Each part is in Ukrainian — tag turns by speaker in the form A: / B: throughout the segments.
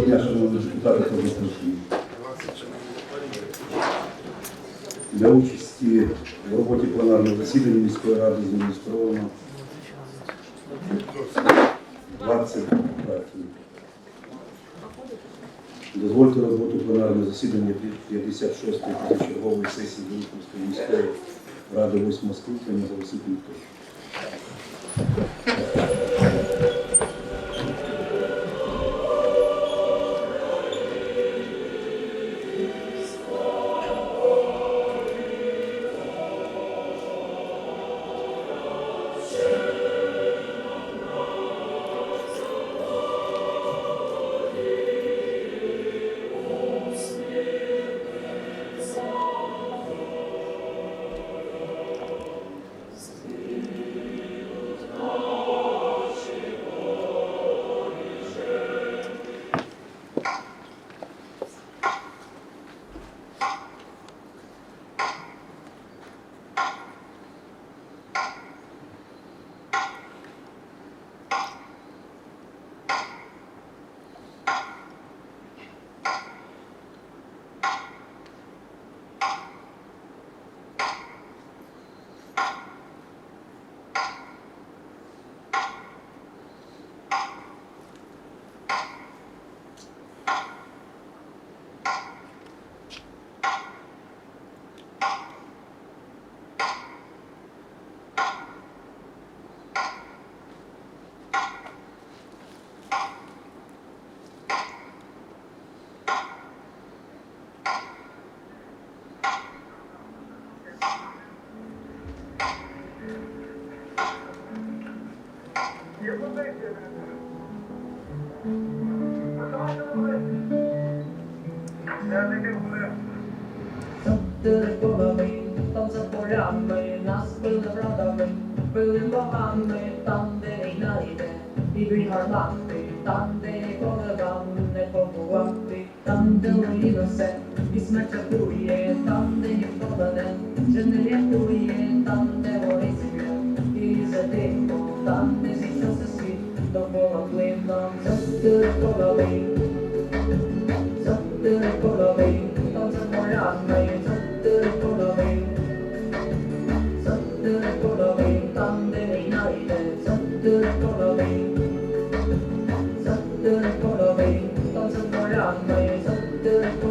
A: Доброго дня, шановні депутати та присутні. Для участі в роботі пленарного засідання міської ради зареєстровано 20 депутатів. Дозвольте роботу пленарного засідання 56-ї позачергової сесії Дніпровської міської ради 8 скликання оголосити
B: Садили полами, там за полями, нас били врадами, били богами, там, де війна йде, і бій гармати, там, де ніколи вам не побувати, там, де руїна все, і смерть чатує, там, де ніхто мене вже не рятує, там, де вони сидять, і за дико, там, де зійшовся світ, довкола плином, 뜯을 거라매 당장 말안 해. 싹 뜯을 거라매. 싹 뜯을 거라매. 딴 데는 나이 돼. 싹 뜯을 거라매. 싹 뜯을 거라매. 당장 말안 해. 싹 뜯을 거라매.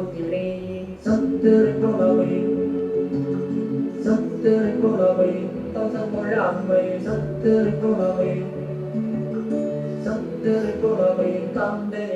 B: Майбутні мрії, чотири голови, чотири голови, там за полями, чотири голови, чотири голови, там, де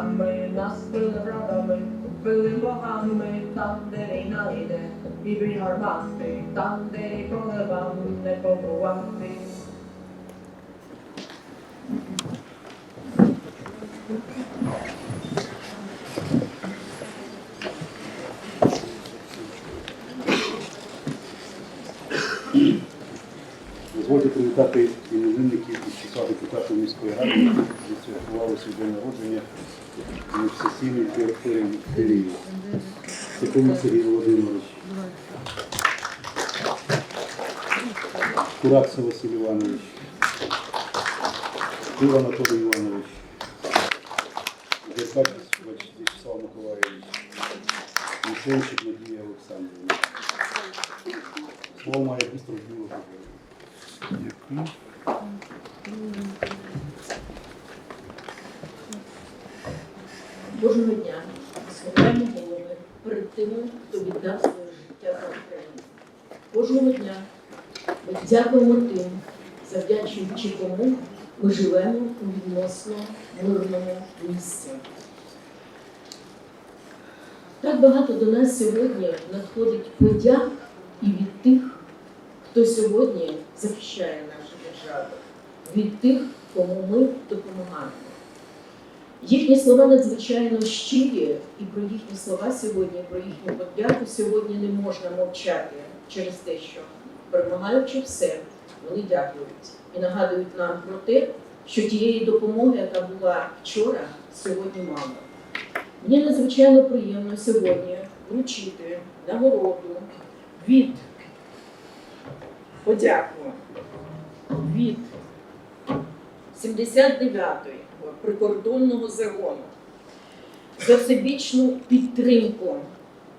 B: полями, нас били врадами, били богами, там, де війна йде, і бій гармати, там, де ніколи вам не побувати.
A: Дозвольте привітати іменинників із числа депутатів міської ради, які відсвяткували свій день народження в сесійній території Києва. Соколов Сергій Володимирович. Куракса Василь Іванович. Шкур Анатолій Іванович, Деркач Вячеслав Миколаївич, Мішенчик Надія Олександрівна. Слово має Людмила
C: Дякую.
D: Кожного дня схиляємо голови перед тими, хто віддав своє життя за Україну. Кожного дня ми дякуємо тим, завдячуючи кому ми живемо у відносно мирному місці. Так багато до нас сьогодні надходить подяк і від тих, хто сьогодні захищає нашу державу, від тих, кому ми допомагаємо. Їхні слова надзвичайно щирі, і про їхні слова сьогодні, про їхню подяку сьогодні не можна мовчати через те, що перемагаючи все, вони дякують і нагадують нам про те, що тієї допомоги, яка була вчора, сьогодні мало. Мені надзвичайно приємно сьогодні вручити нагороду від подяку від 79-ї прикордонного загону за всебічну підтримку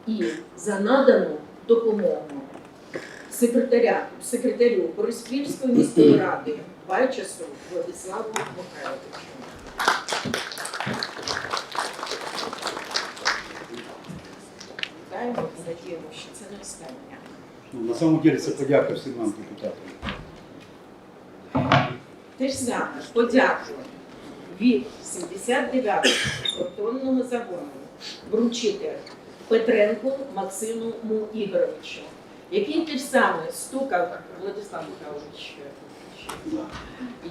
D: і за надану допомогу секретарю Бориспільської міської ради Байчасу Владиславу Михайловичу. Вітаємо і надіємо, що це не останнє.
A: Ну, на самом деле це подяка всім нам депутатам.
D: Те ж саме подякую від 79-го кордонного загону вручити Петренку Максиму Ігоровичу, який те ж саме стукав Владислав Михайлович,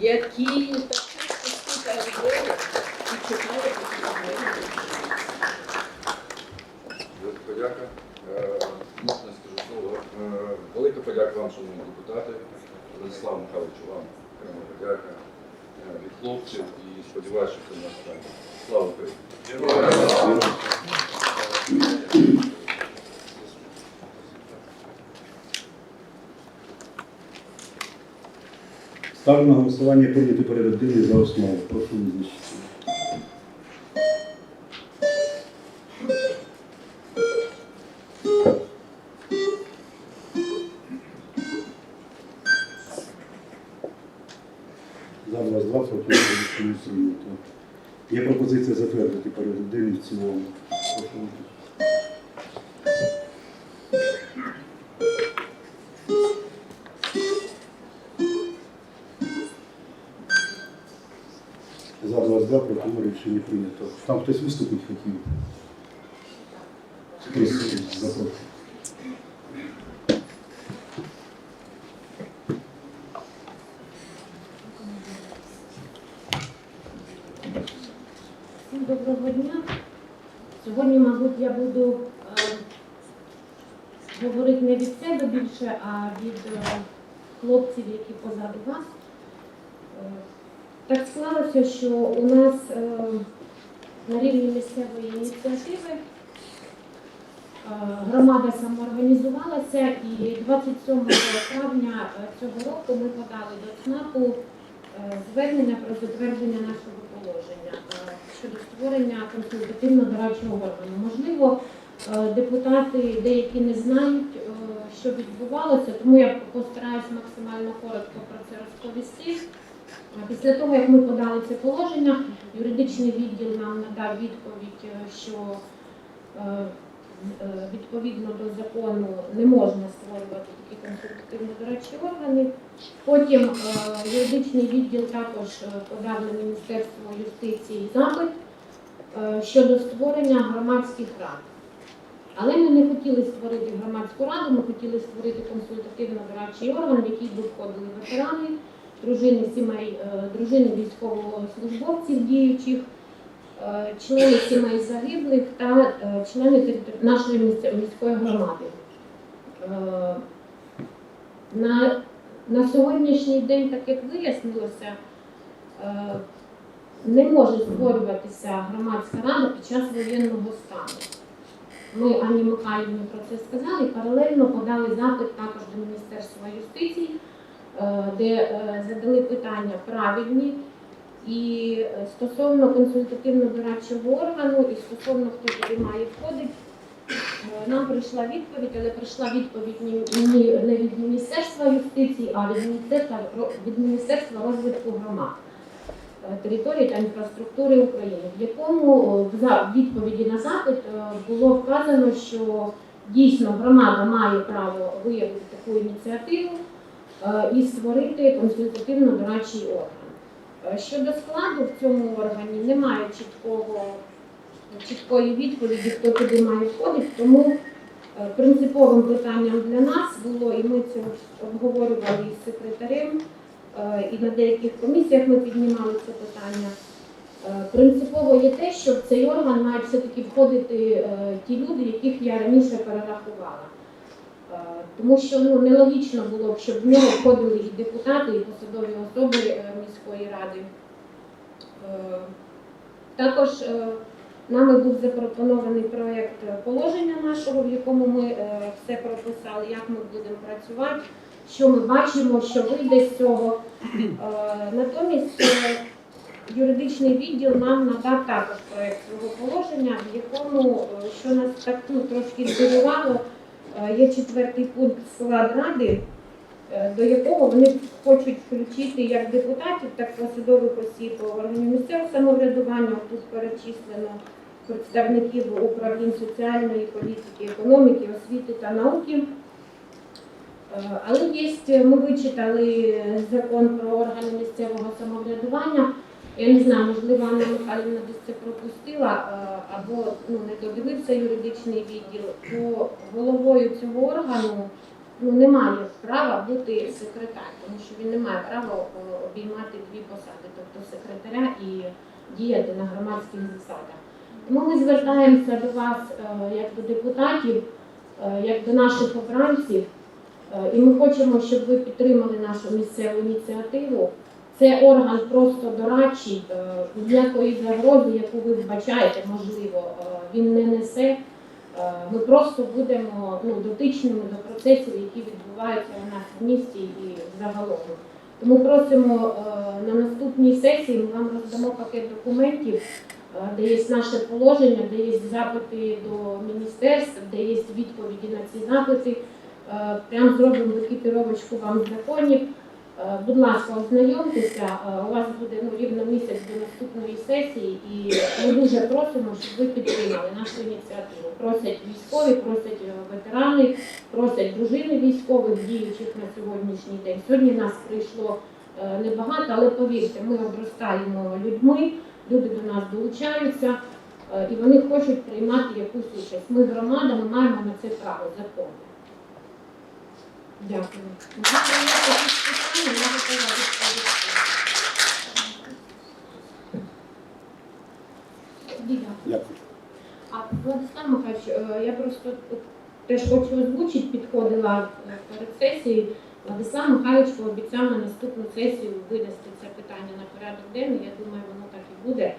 D: який так часто стукає в і чекає,
E: подяка. Е, Можна скажу слово. Е, Велика подяка вам, шановні депутати. Владислав Михайловичу, вам окрема подяка е, від хлопців і сподіваюся, що це не останнє. Слава Україні!
A: Ставлю на голосування прийняти порядок денний за основу. Прошу визначитися. Денний в цілому. За 22 прокурор рішення прийнято. Там хтось виступити хотів. Хтось запрошую.
F: Всім доброго дня. Сьогодні, мабуть, я буду е, говорити не від себе більше, а від е, хлопців, які позаду вас. Е, так склалося, що у нас е, на рівні місцевої ініціативи громада самоорганізувалася і 27 травня цього року ми подали до ЦНАПу звернення про затвердження нашого положення щодо створення консультативно-дорадчого органу. Можливо, депутати деякі не знають, що відбувалося, тому я постараюсь максимально коротко про це розповісти. Після того, як ми подали це положення, юридичний відділ нам надав відповідь, е, що е, е, відповідно до закону не можна створювати такі консультативно-дорадчі органи. Потім юридичний відділ також подав на Міністерство юстиції запит щодо створення громадських рад. Але ми не хотіли створити громадську раду, ми хотіли створити консультативно-дорадчий орган, в який би входили ветерани, дружини сімей, е, дружини військовослужбовців діючих, е, члени сімей загиблих та е, члени нашої міської громади. На на сьогоднішній день, так як вияснилося, не може створюватися громадська рада під час воєнного стану. Ми Ані Михайлівні про це сказали, паралельно подали запит також до Міністерства юстиції, е, де е, задали питання правильні. І е, стосовно консультативно-дорадчого органу, і стосовно хто туди має входити, е, нам прийшла відповідь, але прийшла відповідь не від Міністерства юстиції, а від Міністерства, від Міністерства розвитку громад території та інфраструктури України, в якому в відповіді на запит е, було вказано, що дійсно громада має право виявити таку ініціативу е, і створити консультативно-дорадчий орган. Е, Щодо складу в цьому органі немає чіткого, чіткої відповіді, хто туди має входити, тому е, принциповим питанням для нас було, і ми це обговорювали із секретарем, е, і на деяких комісіях ми піднімали це питання. Е, Принципово є те, що в цей орган мають все-таки входити е, ті люди, яких я раніше перерахувала. Е, Тому що ну, нелогічно було б, щоб в нього входили і депутати, і посадові особи е, міської ради. Е, Також е, нами був запропонований проєкт е, положення нашого, в якому ми е, все прописали, як ми будемо працювати, що ми бачимо, що вийде з цього. Е, Натомість е, юридичний відділ нам надав також проєкт свого положення, в якому, е, що нас так ну, трошки здивувало, є четвертий пункт склад ради, до якого вони хочуть включити як депутатів, так і посадових осіб органів місцевого самоврядування. Тут перечислено представників управлінь соціальної політики, економіки, освіти та науки. Е, Але є, ми вичитали закон про органи місцевого самоврядування. Я не знаю, можливо, Анна Михайлівна десь це пропустила е, або ну, не додивився юридичний відділ, то головою цього органу ну, немає права бути секретар, тому що він не має права е, обіймати дві посади, тобто секретаря і діяти на громадських засадах. Тому ми звертаємося до вас е, як до депутатів, е, як до наших обранців, е, і ми хочемо, щоб ви підтримали нашу місцеву ініціативу. Це орган просто дорадчий, е, ніякої загрози, яку ви вбачаєте, можливо, е, він не несе. Е, Ми просто будемо ну, дотичними до процесів, які відбуваються у нас в місті і загалом. Тому просимо е, на наступній сесії ми вам роздамо пакет документів, е, де є наше положення, де є запити до міністерств, де є відповіді на ці запити. Е, Прям зробимо екіпіровочку вам законів. Е, Будь ласка, ознайомтеся. Е, У вас буде ну, рівно місяць до наступної сесії, і ми дуже просимо, щоб ви підтримали нашу ініціативу. Просять військові, просять ветерани, просять дружини військових, діючих на сьогоднішній день. Сьогодні нас прийшло небагато, але повірте, ми обростаємо людьми, люди до нас долучаються, і вони хочуть приймати якусь участь. Ми громада, ми маємо на це право закону. Дякую. Дякую. А Владислав Михайлович, е, я просто теж хочу озвучити, підходила е, перед сесією. Владислав Михайлович пообіцяв на наступну сесію винести це питання на порядок денний. Я думаю, воно так і буде.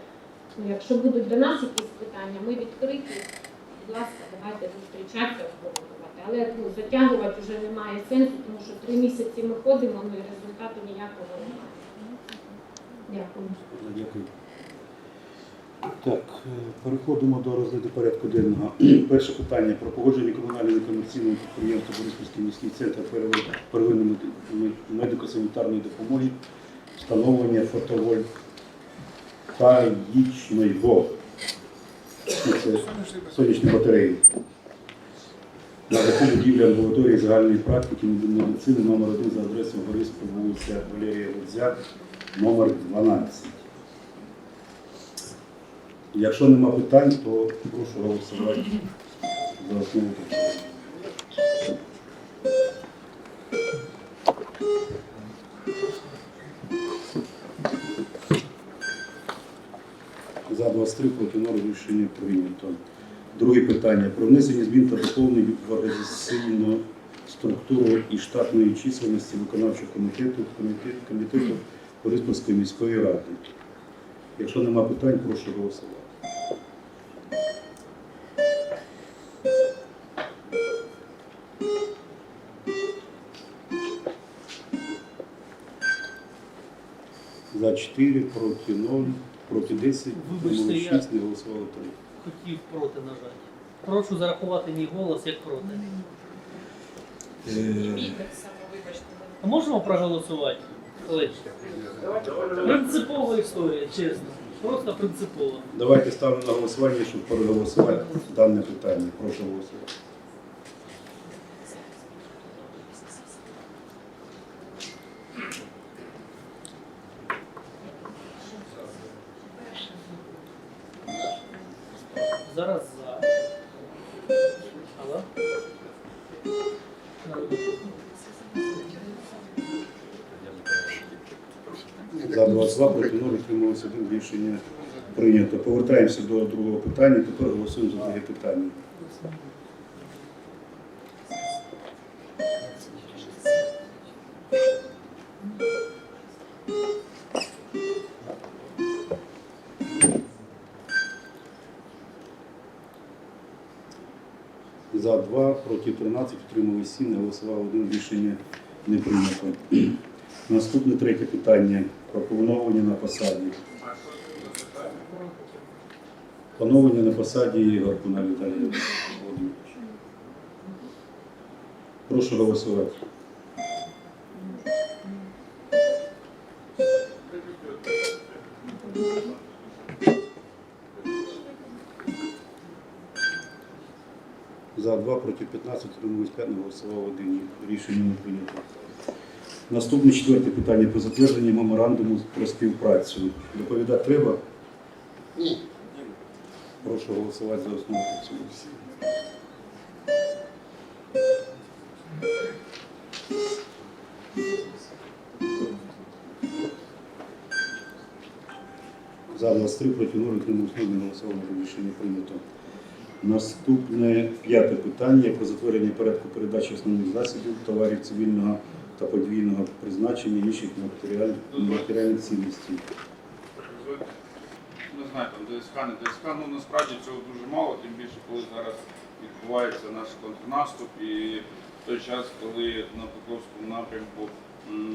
F: Ну, якщо будуть до нас якісь питання, ми відкриті. Будь ласка, давайте зустрічатися. Але ну, затягувати вже немає сенсу, тому що три місяці ми ходимо, ну і результату ніякого немає. Дякую.
A: Дякую. Так, е, переходимо до розгляду порядку денного. Перше питання про погодження комунального некомерційного підприємства Бориспільський міський центр первинної медико-санітарної допомоги, встановлення фотовольтаїчного це сонячні батареї. На таку будівлі амбулаторії загальної практики медицини номер 1 за адресою Бориспіль, вулиця Валерія Гудзяк, номер 12. Якщо нема питань, то прошу голосувати за основу цілому. За 23 проти 0 рішення прийнято. Друге питання. Про внесення змін та доповнень в організаційну структуру і штатної чисельності виконавчого комітету комітету, комітету Бориспільської міської ради. Якщо нема питань, прошу голосувати. За 4, проти 0, проти 10,
C: Вибачте,
A: утрималось
C: я-
A: 6, не голосувало 3.
C: Хотів проти нажати. Прошу зарахувати мій голос як проти.
A: Е,
C: А можемо проголосувати? Колеги? Принципова історія, чесно. Просто принципова.
A: Давайте ставимо на голосування, щоб проголосувати дане питання. Прошу голосувати. 0, утрималося 1, рішення прийнято. Повертаємося до другого питання, тепер голосуємо за друге питання. За 2, проти 13, утримали 7, не голосував 1, рішення не прийнято. Наступне третє питання про поновлення на посаді. Поновлення на посаді Ігор Куна Віталій Володимирович. Прошу голосувати. За 2 проти 15, утримались 5, не голосував 1. Рішення не прийнято. Наступне четверте питання про затвердження меморандуму про співпрацю. Доповідати треба? Ні. Прошу голосувати за основу та в цілому. За 23 проти 0, утримались 0, не рішення прийнято. Наступне п'яте питання про затвердження порядку передачі основних засобів, товарів цивільного та подвійного призначення інших матеріаль- матеріальних цінностей.
G: Знаю, там ДСК, не ДСК, ну насправді цього дуже мало, тим більше, коли зараз відбувається наш контрнаступ і в той час, коли на Покровському напрямку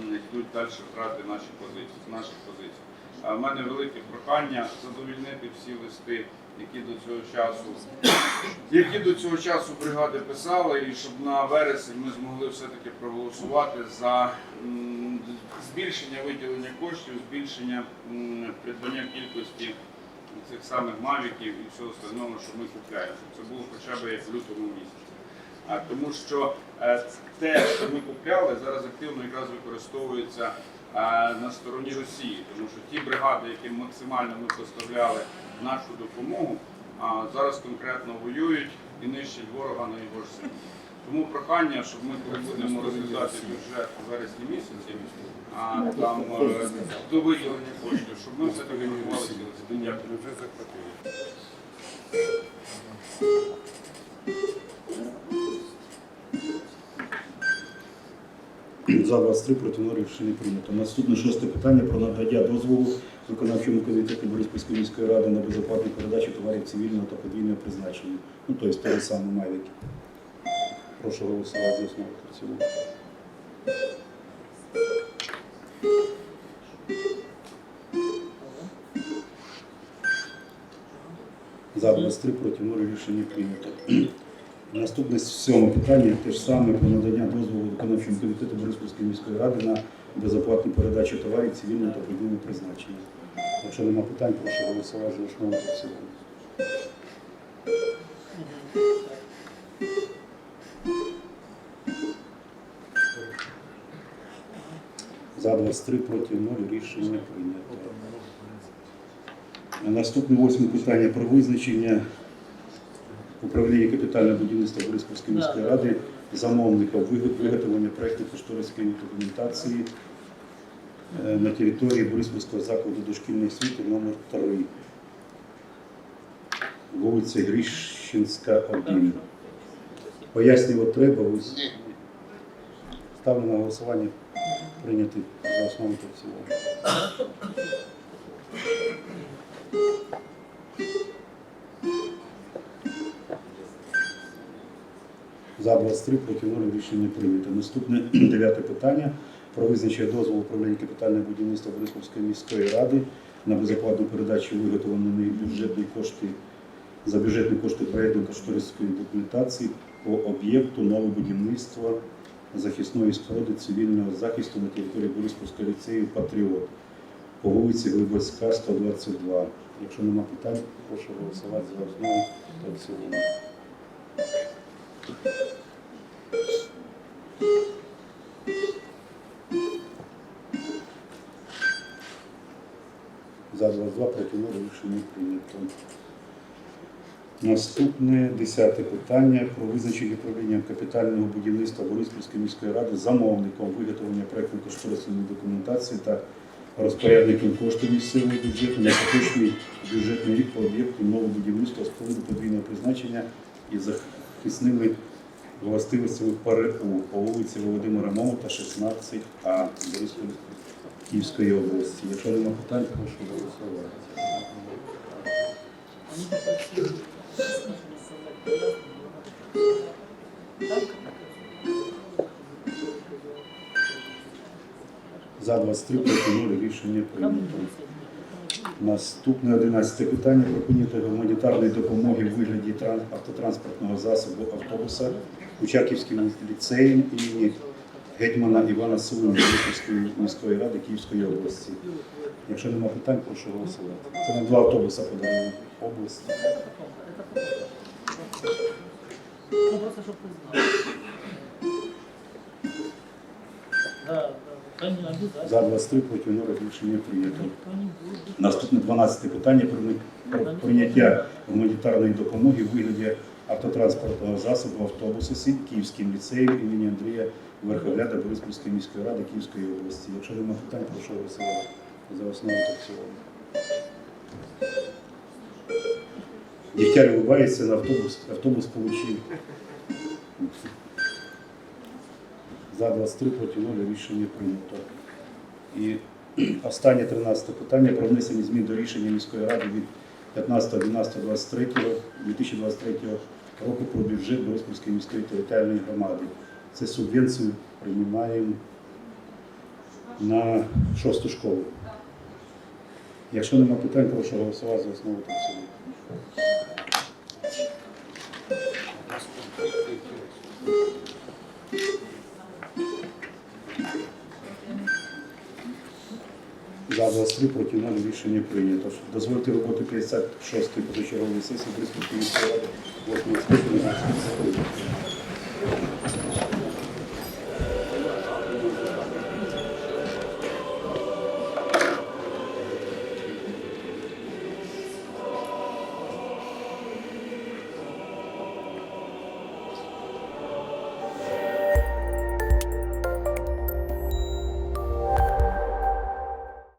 G: йдуть далі втрати наші позиції, наших позицій. А в мене велике прохання задовільнити всі листи, які до цього часу, які до цього часу бригади писали, і щоб на вересень ми змогли все-таки проголосувати за збільшення виділення коштів, збільшення придбання кількості цих самих мавіків і всього остального, що ми купляємо. Щоб це було хоча б як в лютому місяці. А тому що е, те, що ми купляли, зараз активно якраз використовується е, на стороні Росії, тому що ті бригади, яким максимально ми поставляли нашу допомогу, зараз конкретно воюють і нищать ворога на його ж землі. Тому прохання, щоб ми, коли будемо розглядати бюджет у вересні місяці, а там е, до виділення коштів, щоб ми все-таки рахувалися. Дякую.
A: За 23 проти 0 рішення прийнято. Наступне шосте питання про надання дозволу виконавчому комітету Бориспільської міської ради на безоплатну передачу товарів цивільного та подвійного призначення. Ну, тобто те саме Мавіки. Прошу голосувати за основу в цілому. За 23 проти 0 рішення прийнято. Наступне сьоме питання те ж саме про надання дозволу виконавчому комітету Бориспільської міської ради на безоплатну передачу товарів цивільного та подвійного призначення. Якщо нема питань, прошу голосувати за основу в цілому. 23 проти 0 рішення прийнято. Наступне восьме питання про визначення управління капітального будівництва Бориспільської міської ради замовника виготовлення проєктів кошторисної документації е, на території Бориспільського закладу дошкільної освіти номер 3 вулиця Гріщинська, 1. Пояснювати треба. ось. Ставлю на голосування прийняти за основу та в. За 23 проти 0 рішення прийнято. Наступне дев'яте питання про визначення дозволу управління капітального будівництва Бориспільської міської ради на безоплатну передачу виготовленої бюджетні кошти за бюджетні кошти проєкту кошторисної документації по об'єкту нове будівництво захисної споруди цивільного захисту на території Бориспільського ліцею Патріот по вулиці Глибоцька, 122. Якщо нема питань, прошу голосувати за основу та в цілому. За 22 проти 0 рішення прийнято. Наступне десяте питання про визначення управлінням капітального будівництва Бориспільської міської ради замовником виготовлення проєктно кошторисної документації та розпорядником коштів місцевого бюджету на поточний бюджетний рік по об'єкту нового будівництва споруди подвійного призначення із захисними властивостями ПРУ по вулиці Володимира Момота, 16А Бориспільської Київської області. Якщо нема питань, прошу голосувати. За 23 проти 0 рішення прийнято. Наступне 11 питання про прийняття гуманітарної допомоги в вигляді автотранспортного засобу автобуса Учаківським ліцеєм імені гетьмана Івана Силина Київської міської ради Київської області. Якщо нема питань, прошу голосувати. Це на два автобуса подали область.
C: Ну просто щоб ти знав. Да, да. Не обов'язково.
A: За 23 проти 0 рішення прийнято. Наступне 12 питання про прийняття гуманітарної допомоги в вигляді автотранспортного засобу автобуса Сіль Київським ліцеєм імені Андрія Верховляда Бориспільської міської ради Київської області. Якщо нема питань, прошу голосувати за основу та в цілому. Дігтяр вибається на автобус, автобус получив. За 23 проти 0 рішення прийнято. І останнє 13 питання про внесення змін до рішення міської ради від 15.12.23 2023 року про бюджет Бориспільської міської територіальної громади. Це субвенцію приймаємо на шосту школу. Якщо нема питань, прошу голосувати за основу та в цілому. За 23 проти 0 рішення прийнято. Дозвольте роботу 56-ї позачергової сесії Бориспільської міської ради 8 скликання.